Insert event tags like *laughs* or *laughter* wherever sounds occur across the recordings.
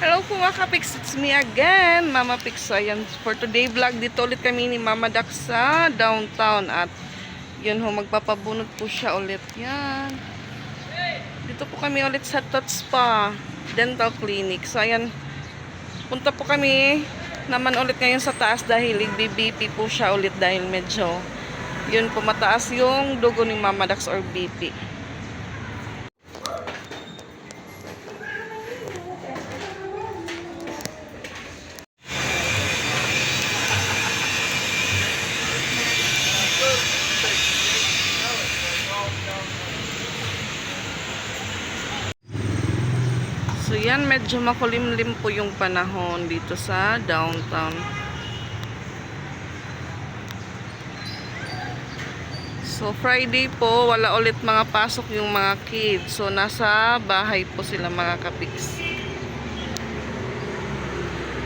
Hello po mga kapiks, it's me again, Mama Pix. So, ayan, for today vlog, dito ulit kami ni Mama Dak sa downtown at yun ho, magpapabunot po siya ulit. Yan. Dito po kami ulit sa Tots Spa Dental Clinic. So, ayan, punta po kami naman ulit ngayon sa taas dahil BBP po siya ulit dahil medyo yun po mataas yung dugo ni Mama Dax or BP. Medyo makulimlim po yung panahon dito sa downtown. So Friday po, wala ulit mga pasok yung mga kids. So nasa bahay po sila mga kapiks.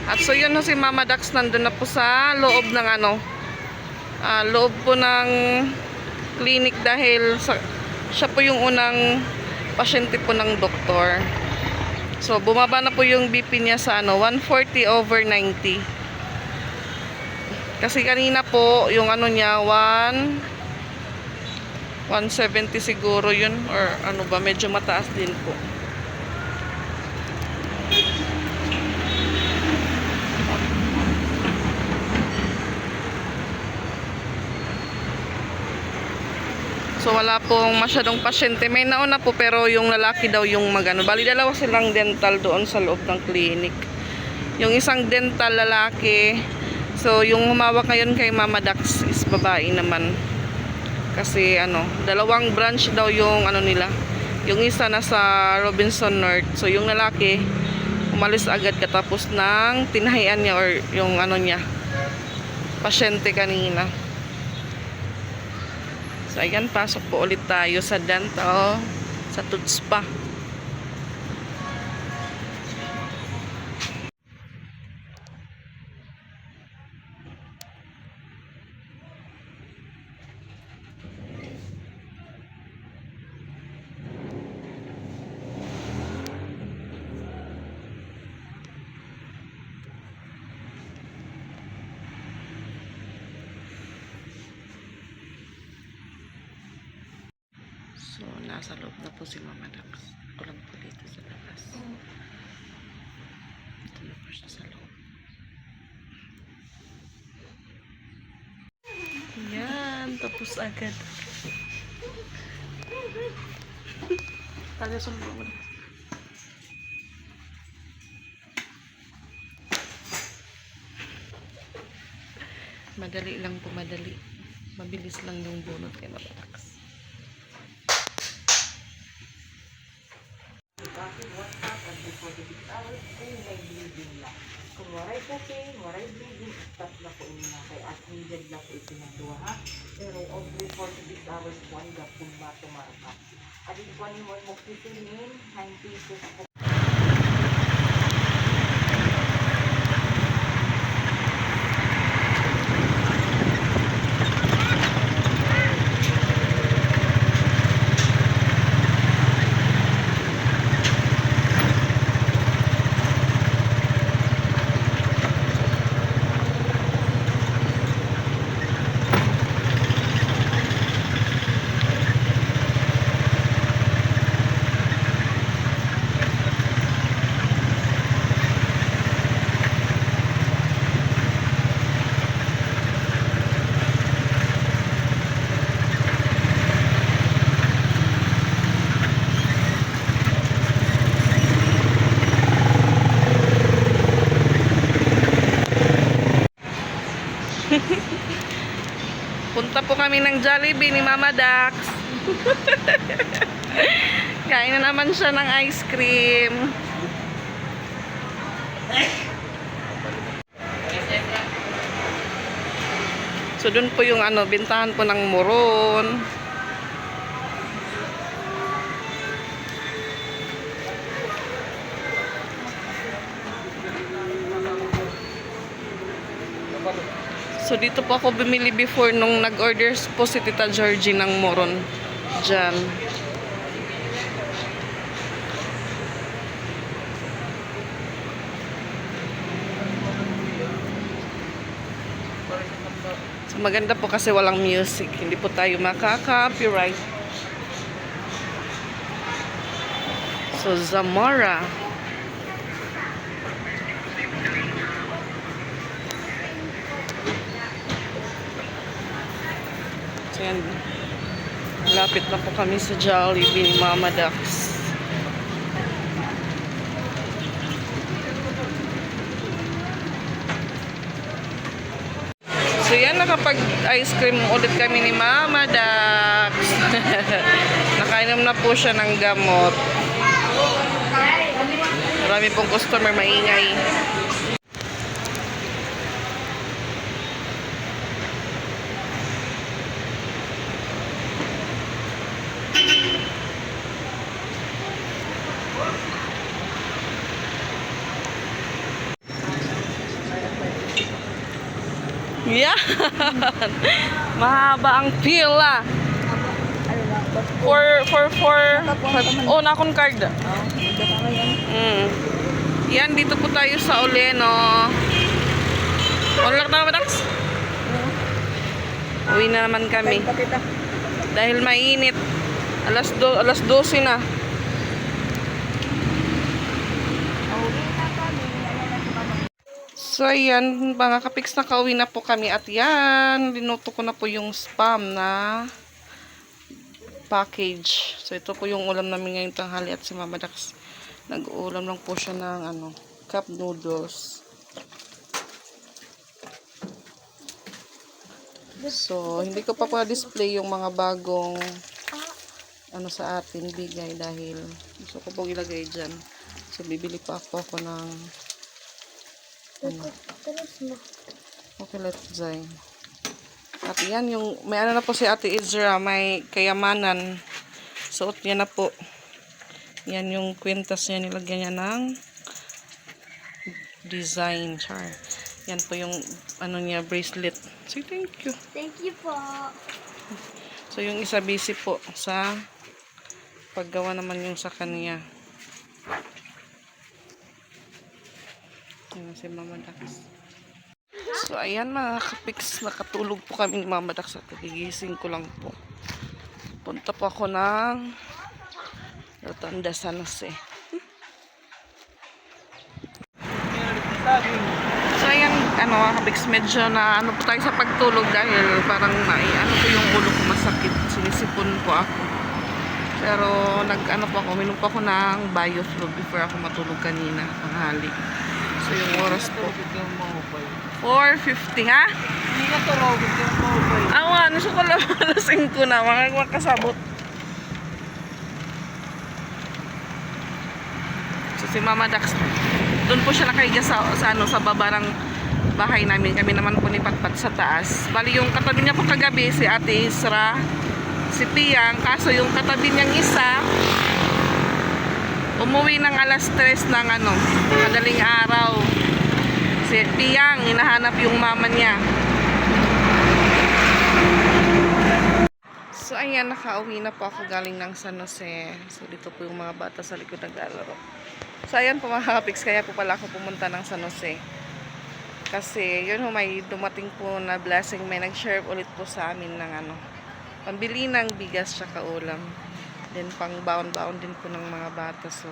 At so yun no, si Mama Dax nandun na po sa loob ng ano, ah, loob po ng clinic dahil sa, siya po yung unang pasyente po ng doktor. So, bumaba na po yung BP niya sa ano, 140 over 90. Kasi kanina po, yung ano niya, 1 170 siguro yun or ano ba, medyo mataas din po. So wala pong masyadong pasyente. May nauna po pero yung lalaki daw yung magano. Bali dalawa silang dental doon sa loob ng clinic. Yung isang dental lalaki. So yung humawak ngayon kay Mama Dax is babae naman. Kasi ano, dalawang branch daw yung ano nila. Yung isa nasa Robinson North. So yung lalaki umalis agad katapos ng tinahian niya or yung ano niya pasyente kanina. So, ayan, pasok po ulit tayo sa dental, sa Tooth Spa. So, nasa loob na po si Mama Dax. Ako lang po dito sa labas. Ito na po siya sa loob. Yan, tapos agad. Tayo sa loob. Madali lang po, madali. Mabilis lang yung bunot kay Mama Dax. Bakit WhatsApp at before the big hours kung may bleeding lang. Kung waray kasi, waray bleeding, stop na po ina. Kay as needed na po itinagawa ha. Pero the big hours, one ga po ba tumarap. At ito po mo mo kitinin, 9 pesos po. Punta po kami ng Jollibee ni Mama Dax. *laughs* Kain na naman siya ng ice cream. So doon po yung ano, bintahan po ng moron. So dito po ako bumili before nung nag-order po si Tita Georgie ng moron. Diyan. So maganda po kasi walang music. Hindi po tayo makaka-copyright. So Zamora. Lapit na po kami sa Jollibee ni Mama Dax. So yan, nakapag ice cream ulit kami ni Mama Dax. *laughs* Nakainom na po siya ng gamot. Marami pong customer maingay. Yan! *laughs* Mahaba ang pila. For, for, for, oh, na akong card. Mm. Yan, dito po tayo sa Oleno. Wala na ba, Dax? Uwi na naman kami. Dahil mainit. Alas, do, alas 12 na. So, ayan, mga kapiks, nakauwi na po kami. At yan, linuto ko na po yung spam na package. So, ito po yung ulam namin ngayong tanghali at si Mama Dax. Nag-uulam lang po siya ng ano, cup noodles. So, hindi ko pa po display yung mga bagong ano sa atin bigay dahil gusto ko pong ilagay dyan. So, bibili pa po ako ng Okay, let's design. At yan yung, may ano na po si Ate Izra, may kayamanan. Suot niya na po. Yan yung kwintas niya, nilagyan niya ng design. Char. Yan po yung, ano niya, bracelet. So, thank you. Thank you po. So, yung isa busy po sa paggawa naman yung sa kanya. Yan si Mama Dax. So, ayan mga kapiks, nakatulog po kami ni Mama Dax at gigising ko lang po. Punta po ako ng Rotunda San Jose. So, ayan, ano mga kapiks, medyo na ano po tayo sa pagtulog dahil parang nai, ano po yung ulo ko masakit. Sinisipon po ako. Pero nag ano po ako, minom po ako ng biofluid before ako matulog kanina, tanghali. So yung oras po, 4.50 ha? Hindi ka turogod yung mobile. Awa, nasa ko lang alas 5 na, mga makasabot. So si Mama Dax, doon po siya nakahiga sa, sa, ano, sa baba ng bahay namin. Kami naman po ni Patpat sa taas. Bali yung katabi niya po kagabi, si Ate Isra, si Piyang. Kaso yung katabi niyang isa, umuwi ng alas 3 ng ano, madaling araw. Si Piyang, hinahanap yung mama niya. So, ayan, nakauwi na po ako galing ng San Jose. So, dito po yung mga bata sa likod naglalaro. So, ayan po mga kapiks, kaya po pala ako pumunta ng San Jose. Kasi, yun ho, may dumating po na blessing. May nag-share ulit po sa amin ng ano, pambili ng bigas tsaka ulam. Then, pang baon-baon din po ng mga bata. So,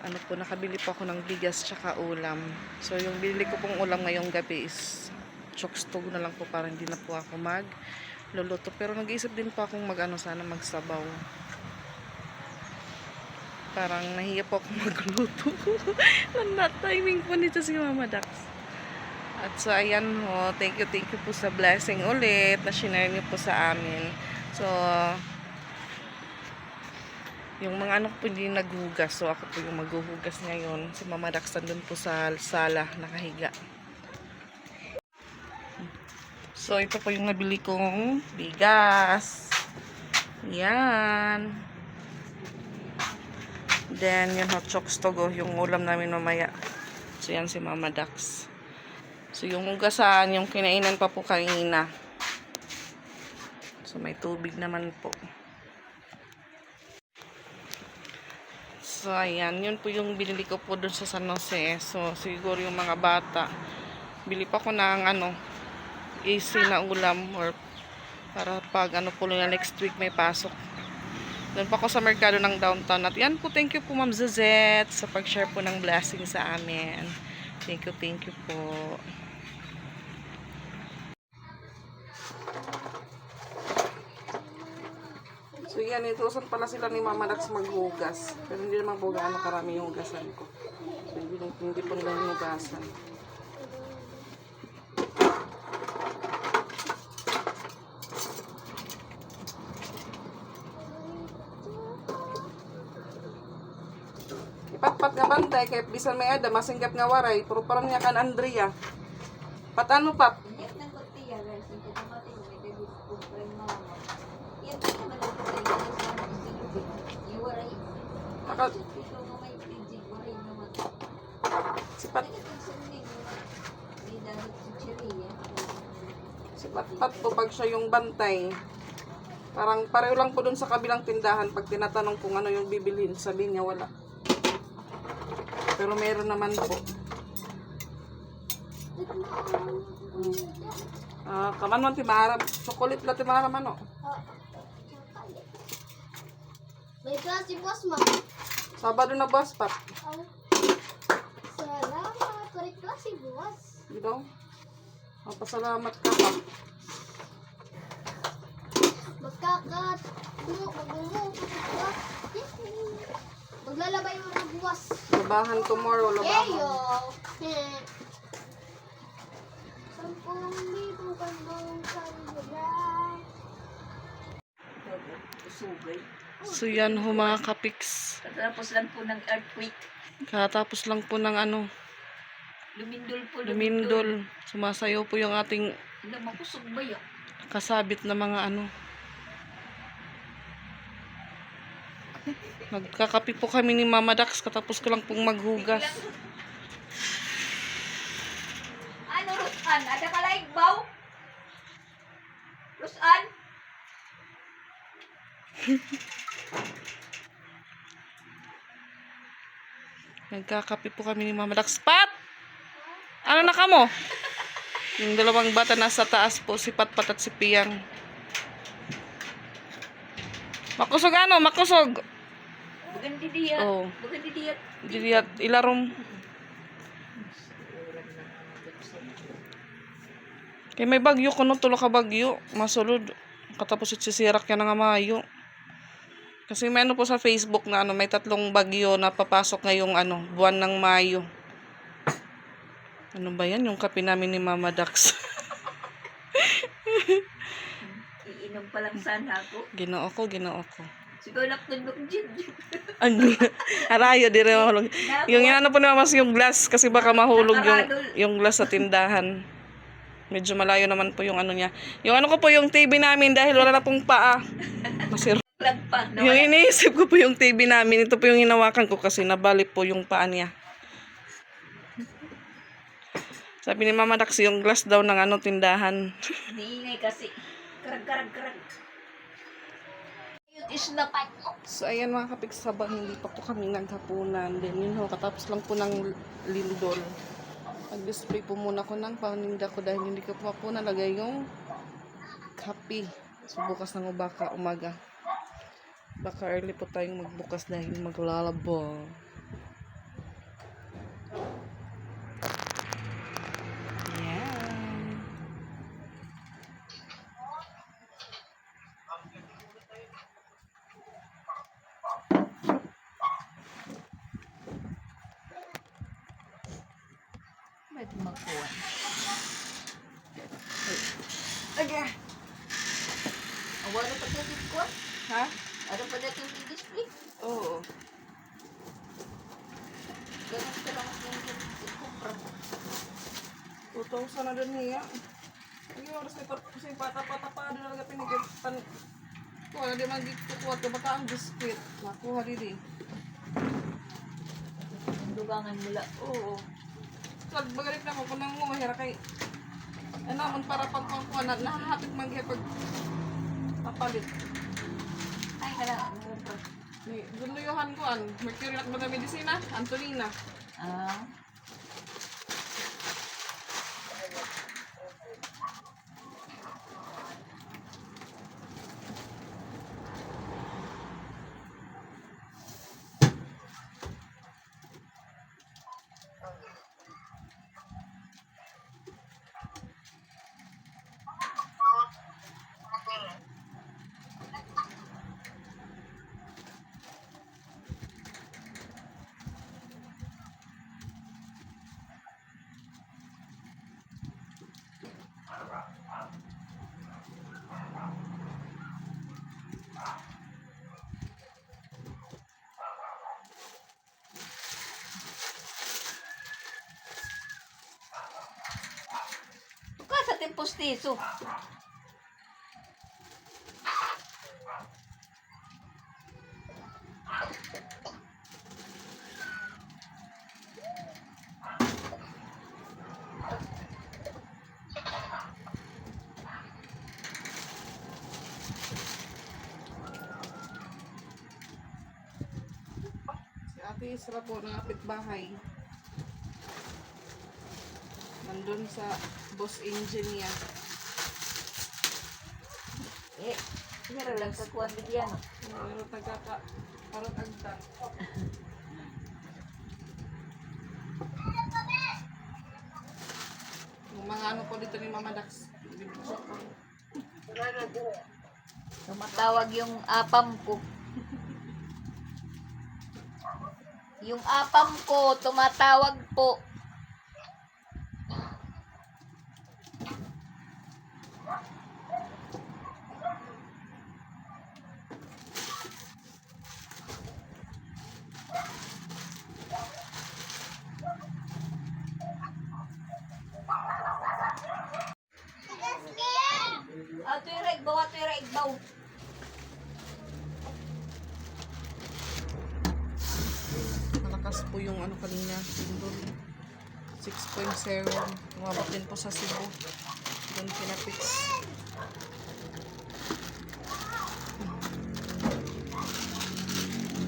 ano po, nakabili po ako ng bigas tsaka ulam. So, yung bili ko pong ulam ngayong gabi is chokstog na lang po para hindi na po ako mag luluto. Pero nag-iisip din po akong mag ano sana magsabaw. Parang nahiya po ako *laughs* magluto. Nanda timing po nito si Mama Dax. At so ayan ho, thank you, thank you po sa blessing ulit na shinare niyo po sa amin. So, yung mga anak po hindi naghugas. So, ako po yung maghuhugas ngayon. Si Mama Dax nandun po sa sala, nakahiga. So, ito po yung nabili kong bigas. Yan. Then, yung hot chokes togo, yung ulam namin mamaya. So, yan si Mama Dax. So, yung ugasan, yung kinainan pa po kanina. So, may tubig naman po. So, ayan. Yun po yung binili ko po dun sa San Jose. So, siguro yung mga bata. Bili pa ko ng ano, easy na ulam or para pag ano po na next week may pasok. Doon pa ako sa merkado ng downtown. At yan po, thank you po Ma'am Zuzette sa pag-share po ng blessing sa amin. Thank you, thank you po. Yan, itusan pala sila ni Mama Dax maghugas. Pero hindi naman po gaano karami yung hugasan ko. Hindi, hindi po nila hinugasan. Ipatpat nga bantay kay bisan may ada masinggap nga waray pero parang niya kan Andrea. Pat ano pat? Yan ang tortilla guys, hindi ko mati mo may debut ko friend mama. Yan din naman ang tortilla guys, ano gusto niyo? Iwaray. Naka- Ito mo may PG, waray naman. Si Pat Kaya itong sundin mo na. May dalit sa chiriya. si Patpat po pag siya yung bantay. Parang pareho lang po dun sa kabilang tindahan pag tinatanong kung ano yung bibilhin, sabi niya wala. Pero meron naman po. Ah, kaman man timaram. Chocolate la timaram ano. May klase boss ma. Sabado na boss pat. Ang salamat. Kuri klase boss. You know? Mapasalamat ka pa. Magkakat. Mo, magungo. Maglalabay mo ng buwas. Labahan tomorrow, Yeyo. labahan. Hmm. Sampung libo kandong kanila. Usugay. So yan ho mga kapiks. Katapos lang po ng earthquake. Katapos lang po ng ano, Lumindol po, lumindol. Sumasayaw po yung ating Hindi makusog ba yun? kasabit na mga ano. *laughs* Nagkakapi po kami ni Mama Dax katapos ko lang pong maghugas. Ano, Rusan? Ada ka like baw? Rusan? *laughs* Nagkakapi po kami ni Mama Dax. Pat! Ano na ka mo? Yung dalawang bata nasa taas po, si Patpat at si Piyang. Makusog ano? Makusog! Bukan di dia. Oh. Bukan di dia. Dilihat ilarom. Kay may bagyo kuno tulo ka bagyo, masulod. Katapos sisirak ka na nga mayo. Kasi may ano po sa Facebook na ano, may tatlong bagyo na papasok ngayong ano, buwan ng Mayo. Ano ba yan? Yung kape namin ni Mama Dax. Iinom pa lang sana ako. ginoo ko, ginoo ko. Siguro nakatundok dyan. Ang arayo, di rin mahulog. Yung inano po ni Mama yung glass kasi baka mahulog yung, yung glass sa tindahan. Medyo malayo naman po yung ano niya. Yung ano ko po yung TV namin dahil wala na pong paa. Masiro. Lag pa. Yung iniisip ko po yung TV namin. Ito po yung hinawakan ko kasi nabali po yung paa niya. Sabi ni Mama Dax yung glass daw ng ano tindahan. *laughs* Niingay kasi. Karag, karag, karag. Yun is na pa. So ayan mga kapigsabang, hindi pa po kami naghapunan. Then yun ho, katapos lang po ng lindol. Nag-display po muna ko ng paninda ko dahil hindi ko pa po nalagay yung kape. So bukas ng baka umaga. Baka early po tayong magbukas dahil maglalabo. Yan. Ba't magkuha? Aga. Awa na pa natin kuha? Ha? Ano pa natin i-display? Oo. Ganun ka lang ikumpra mo. 2,000 na doon niya. Yung oras may kasi pata-pata pa doon talaga pinigil. Pan Kuha na di man dito kuha ka baka ang biskuit. Nakuha didi. Dugangan mula. Oo. Pag bagalit na ko kunang mo mahira kay ano man para pag pangkuha na nahahatid man kay pag papalit. Hala. Ang kumpra. Ni Gunluyuhan ko an Mercury na medisina, Antonina. Ah. Postiso. Si Ate Isra po ng kapitbahay. Nandun sa boss engine niya. Eh, meron lang sa kuwan bigyan. Pero tagaka, parang. Yung mga ano po dito ni Mama Dax. Tumatawag yung apam ko. Yung apam ko, tumatawag po. Malakas po yung ano kanina, symbol. 6.0. Umabot din po sa Cebu. Doon pinapix.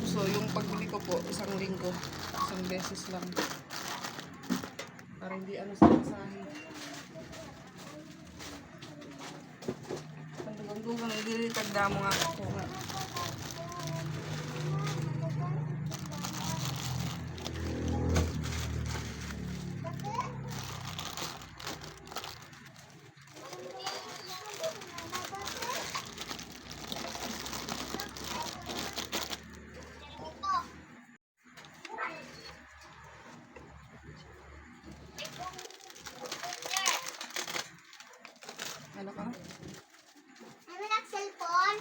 So, yung pagbili ko po, isang linggo. Isang beses lang. Para hindi ano sa masahe. Pandugang-dugang, nililitag damo nga ako nga ka? Ano na cellphone?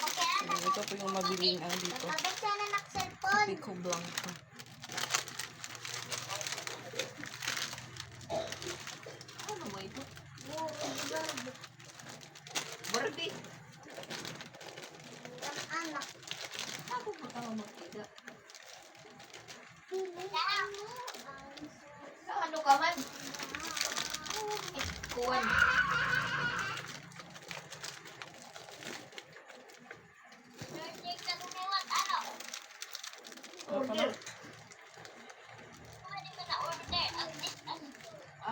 Okay, ano? Ayan, ito po yung mabiling ano dito. Pico Blanco. Ano mo ito? Barbie. Ang anak. Ako ba makita? Sa ano ka man? Kuwan. Ano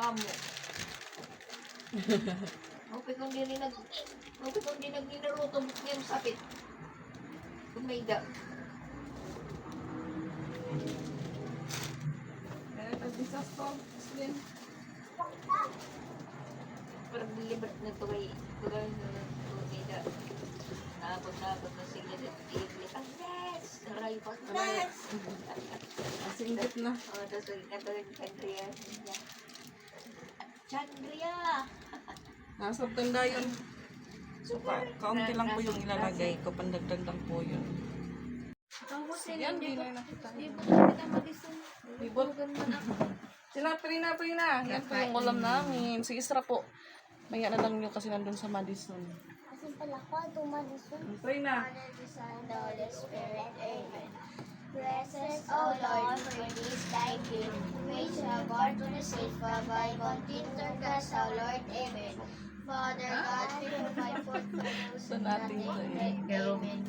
Amo. *laughs* Okay kung di nag Okay kung di naglinaruto mo yung sapit. Kumida. Ayan, pag-isas to. Slim. Parang nilibat na ito kay Tugal na kumida. Nakapag-nakapag na sila na tigli. Ang best! Aray pa. Best! Kasi *laughs* ingit na. Oh, tapos ulit na ito yung Chandria. Chandria! *laughs* Nasa tanda yun. So, ka kaunti lang po yung ilalagay ko. Pandagdag lang po yun. Yan, di na nakita. Libot. Sila, Prina, Prina. Yan po yung ulam namin. Si Isra po. Maya na lang nyo kasi nandun sa Madison. Kasi pala ko, tumadison. Prina. Son, the Holy Spirit. Amen. Bless us, O Lord, for this thy gift, which have brought to the faithful by continued us, O Lord. Amen. Father God, purify food for those *laughs* Sa who nating nothing Amen.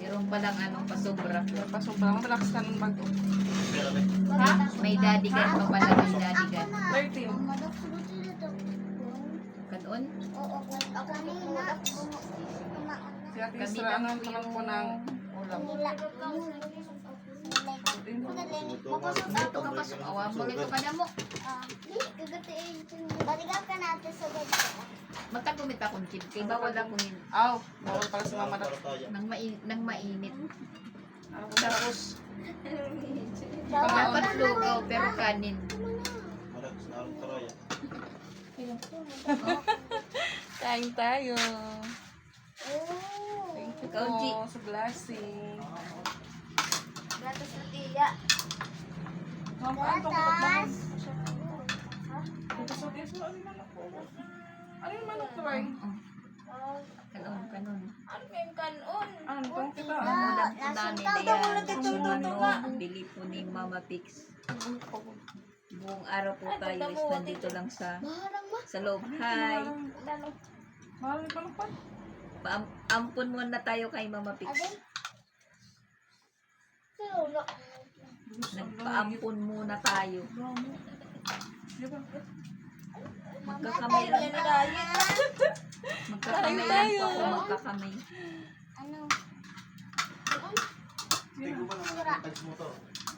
meron palang anong pasobra. Pasok pa lang. Malakas ka ng mag Ha? May daddy gan pa pala may daddy gan. 13. Kanon? Oo, kanina. Si Ate Isra, ano pa lang po ng ulam. Nila. Dito ka pasok. Awa mo ito ka na mo. Di, kagatiin. Baligaw ka natin sa ganito. Magkagumit akong chip. Kay bawal ako nin. Aw, bawal pala sa mama. Nang, main, nang mainit. Tapos, Dapat lugaw pero kanin. kain tayo. Thank you po sa blessing. Gatas na tiya. Gatas. Ano yung manok try? Kanon, kanon. Ano yung kanon? Ano itong kita? Ah, Mulang po lasing namin tawag na mo yan. na Kung ano, bili po ni Mama Pix. Buong araw po tayo is nandito lang sa sa loob. Hi! Mahal yung manok pa. Paam- ampun muna tayo kay Mama Pix. Ade? Sino na? Nagpaampun muna tayo. Magkakamay lang. Magkakamay lang po ako. Magkakamay. Ano? Hindi ko ba naman touch mo to?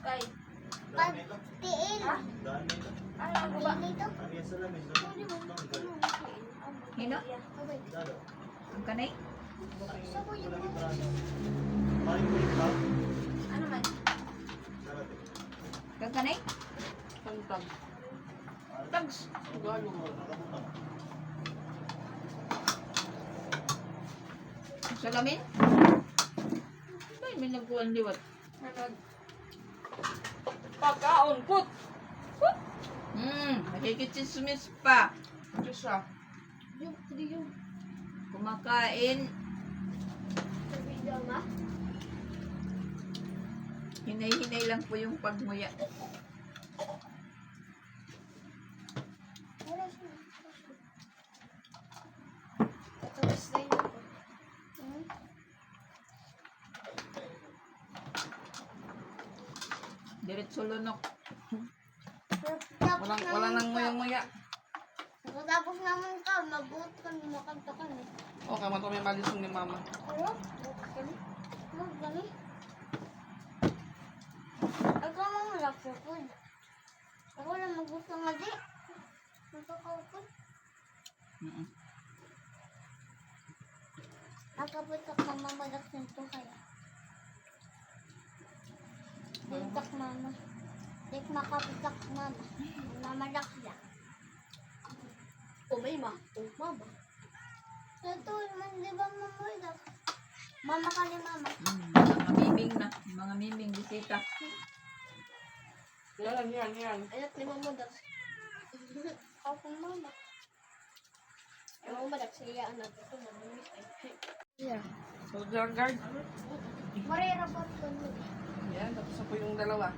Kay, Pagtiil. Nito. ano ba? Dito. Ano yan sa lamin? Lamin. Tanggal. Hino? Ang kanay? Sabo yung Walang ibrado. Maring ko yung. Ano man? Kang kanay? Tantag. Tags. Galo mo. Salamin? Ay, may nagkuhan liwat. Pagkaon, put. Hmm, nakikitsismis pa. Diyos siya. Yung, yung, Kumakain. video ma. Hinay-hinay lang po yung pagmuya. Diretso lunok. Walang, wala nang nguyang-nguya. Tapos naman ka, mabuot ka, makanta ka na. O, kama to may malisong ni mama. Ano? Gani? Ano, gani? Ako food. Ako lang magusto nga di. Nakakaupod. Mm-mm. Nakaputok na mamadak nito kaya. Putak mama. Dik makaputak mama. Mamadak lang. O may ma. O mama. Ito man di ba mamadak? Mama ka ni mama. Mm, mga miming na. Mga miming bisita. Yan, yan, yan. Anak ni mamadak. Ako mama. Ang mamadak siya anak ito mabumis ay. Yeah. So, guard. Marera ba ito? Yan, tapos na po yung dalawa.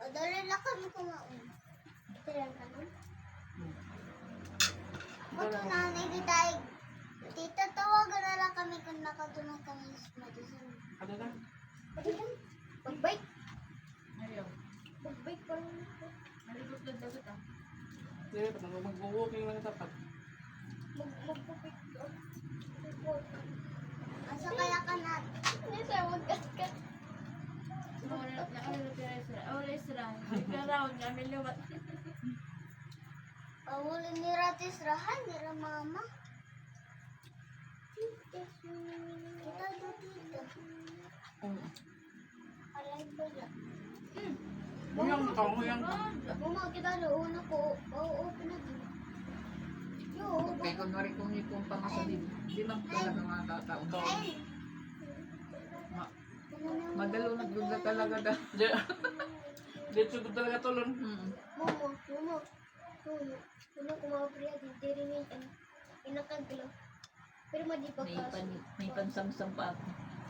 O, dali lang kami kumain. Kailan kami? Ba't nanay di tayo? Tita, tawagan na lang kami kung nakatunan kami sa medicine. Na? Pwede lang. Mag-bike. Mag-bike pa rin. Naligot lang dagat ah. Hindi, ba't nang mag-walking lang dapat? Mag-bike. Asa kaya ka na? Hindi kami liwat. Pahuli ni Ratis Rahan, ni Mama. Kita dito. Oo. Alay ba yan? Nguyang ka, nguyang ka. Mama, kita do. Una ko. Oo-open na din. Yo, Kaya kung yung pangasalin. Di lang talaga mga. Ay. Ma- Madalo nagduda talaga da. Di, dito ko talaga tulon. Mm. Momo, momo. Momo. Una ko mga priya, di rin yung ano. Pinakaglo. Pero madi pa May, kaso. pan, may pansamsam pa ako.